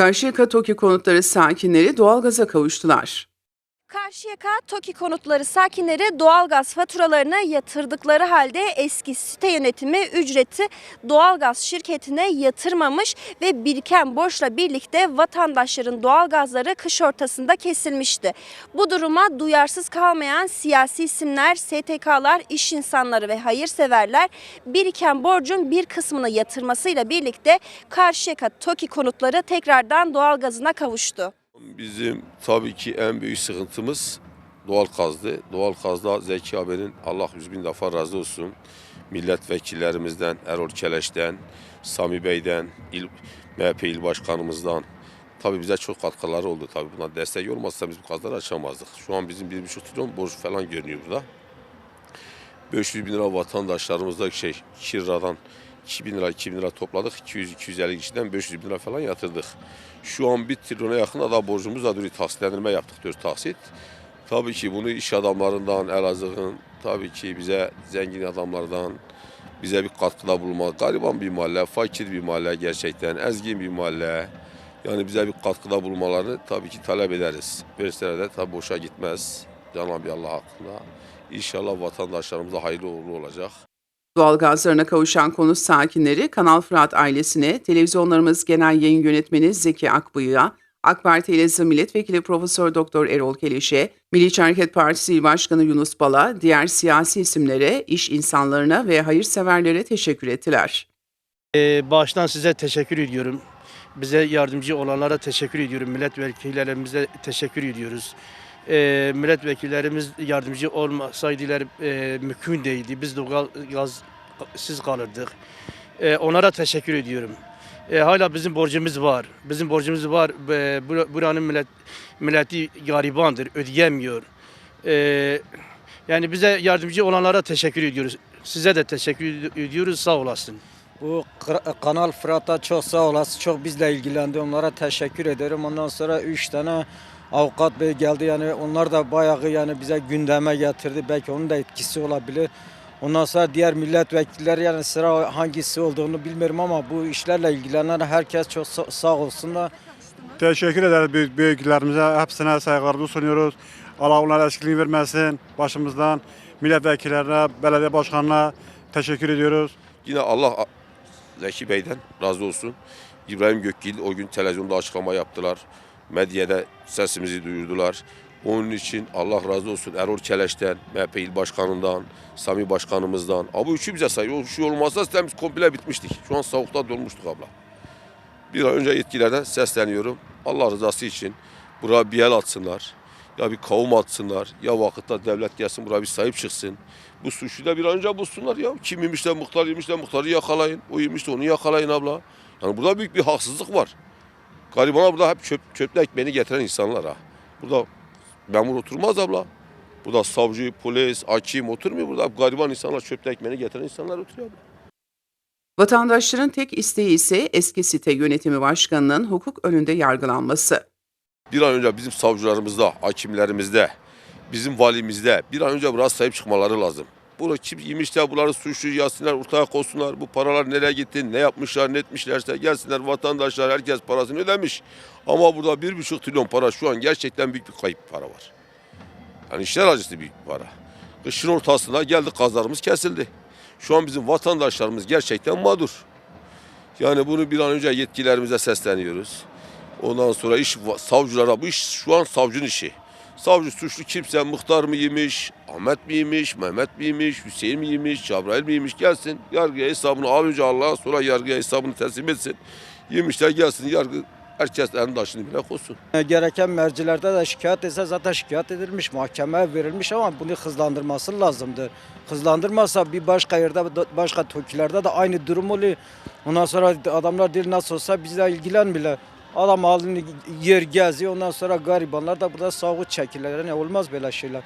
Karşıyaka TOKİ konutları sakinleri doğalgaza kavuştular. Karşıyaka TOKİ konutları sakinleri doğalgaz faturalarını yatırdıkları halde eski site yönetimi ücreti doğalgaz şirketine yatırmamış ve biriken borçla birlikte vatandaşların doğalgazları kış ortasında kesilmişti. Bu duruma duyarsız kalmayan siyasi isimler, STK'lar, iş insanları ve hayırseverler biriken borcun bir kısmını yatırmasıyla birlikte Karşıyaka TOKİ konutları tekrardan doğalgazına kavuştu. Bizim tabii ki en büyük sıkıntımız doğal gazdı. Doğal gazda Zeki abinin Allah yüz bin defa razı olsun. Milletvekillerimizden, Erol Keleş'ten, Sami Bey'den, il, MHP il başkanımızdan tabii bize çok katkıları oldu. Tabii buna destek olmazsa biz bu gazları açamazdık. Şu an bizim 1,5 trilyon borç falan görünüyor burada. 500 bin lira vatandaşlarımızda şey kiradan 2 bin lira 2 bin lira topladık. 200-250 kişiden 500 bin lira falan yatırdık. Şu an 1 trilyona yakın da borcumuz da duruyor. Taksitlendirme yaptık 4 taksit. Tabii ki bunu iş adamlarından, Elazığ'ın tabii ki bize zengin adamlardan bize bir katkıda bulunmak. Gariban bir mahalle, fakir bir mahalle gerçekten, ezgin bir mahalle. Yani bize bir katkıda bulunmalarını tabii ki talep ederiz. Verseler de tabii boşa gitmez. Cenab-ı Allah hakkında. İnşallah vatandaşlarımıza hayırlı uğurlu olacak. Doğalgazlarına kavuşan konut sakinleri Kanal Fırat ailesine, televizyonlarımız genel yayın yönetmeni Zeki Akbıyık'a, AK Parti Elazığ Milletvekili Profesör Doktor Erol Keleş'e, Milliyetçi Hareket Partisi İl Başkanı Yunus Bal'a, diğer siyasi isimlere, iş insanlarına ve hayırseverlere teşekkür ettiler. Ee, Baştan size teşekkür ediyorum. Bize yardımcı olanlara teşekkür ediyorum. Milletvekillerimize teşekkür ediyoruz. Ee, milletvekillerimiz yardımcı olmasaydılar e, mümkün değildi. Biz doğal gazsız kalırdık. Ee, onlara teşekkür ediyorum. Ee, hala bizim borcumuz var. Bizim borcumuz var. Bur- buranın millet, milleti garibandır, ödeyemiyor. Ee, yani bize yardımcı olanlara teşekkür ediyoruz. Size de teşekkür ediyoruz. Sağ olasın. Bu Kanal Fırat'a çok sağ olasın. Çok bizle ilgilendi. Onlara teşekkür ederim. Ondan sonra üç tane avukat bey geldi. Yani onlar da bayağı yani bize gündeme getirdi. Belki onun da etkisi olabilir. Ondan sonra diğer milletvekilleri yani sıra hangisi olduğunu bilmiyorum ama bu işlerle ilgilenen herkes çok sa- sağ olsun da Teşekkür ederiz büyük, büyüklerimize. Hepsine saygılarımızı sunuyoruz. Allah onlara eskiliğini vermesin. Başımızdan milletvekillerine, belediye başkanına teşekkür ediyoruz. Yine Allah Zeki Bey'den razı olsun. İbrahim Gökgil o gün televizyonda açıklama yaptılar. Medyada sesimizi duyurdular. Onun için Allah razı olsun Erol Keleş'ten, MHP il başkanından, Sami başkanımızdan. Abi üçü bize sayıyor. O şey olmazsa sistemimiz komple bitmiştik. Şu an soğukta dolmuştuk abla. Bir an önce yetkililerden sesleniyorum. Allah rızası için buraya bir el atsınlar. Ya bir kavum atsınlar. Ya vakitte devlet gelsin buraya bir sahip çıksın. Bu suçu da bir an önce bulsunlar ya. Kim yemiş de muhtar yemiş de muhtarı yakalayın. O yemiş de onu yakalayın abla. Yani burada büyük bir haksızlık var. Garibana burada hep çöp, çöple ekmeğini getiren insanlar ha. Burada memur oturmaz abla. Burada savcı, polis, hakim oturmuyor burada. Gariban insanlar çöple ekmeğini getiren insanlar oturuyor abla. Vatandaşların tek isteği ise eski site yönetimi başkanının hukuk önünde yargılanması. bir an önce bizim savcılarımızda, hakimlerimizde, bizim valimizde bir an önce buraya sahip çıkmaları lazım. Bunu kim yemişler, bunları suçlu yazsınlar, ortaya koysunlar. Bu paralar nereye gitti, ne yapmışlar, ne etmişlerse gelsinler vatandaşlar, herkes parasını ödemiş. Ama burada bir buçuk trilyon para şu an gerçekten büyük bir kayıp para var. Yani işler acısı büyük bir para. Kışın ortasına geldik gazlarımız kesildi. Şu an bizim vatandaşlarımız gerçekten mağdur. Yani bunu bir an önce yetkilerimize sesleniyoruz. Ondan sonra iş savcılara bu iş şu an savcının işi. Savcı suçlu kimse muhtar mı yemiş, Ahmet mi yemiş, Mehmet mi yemiş, Hüseyin mi yemiş, Cabrail mi yemiş gelsin. Yargıya hesabını önce Allah'a sonra yargıya hesabını teslim etsin. Yemişler gelsin yargı herkes elinin taşını bile koysun. e, gereken mercilerde de şikayet etse zaten şikayet edilmiş, mahkemeye verilmiş ama bunu hızlandırması lazımdır. Hızlandırmazsa bir başka yerde, başka tokilerde de aynı durum oluyor. Ondan sonra adamlar değil nasıl olsa bizle ilgilenmiyorlar. Adam halini yer geziyor ondan sonra garibanlar da burada sağlık çekirler. Ne olmaz böyle şeyler.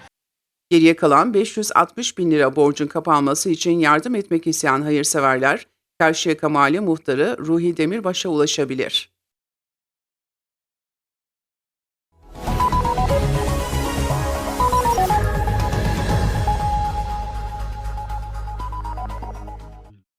Geriye kalan 560 bin lira borcun kapanması için yardım etmek isteyen hayırseverler, Karşıyaka Mali Muhtarı Ruhi Demirbaş'a ulaşabilir.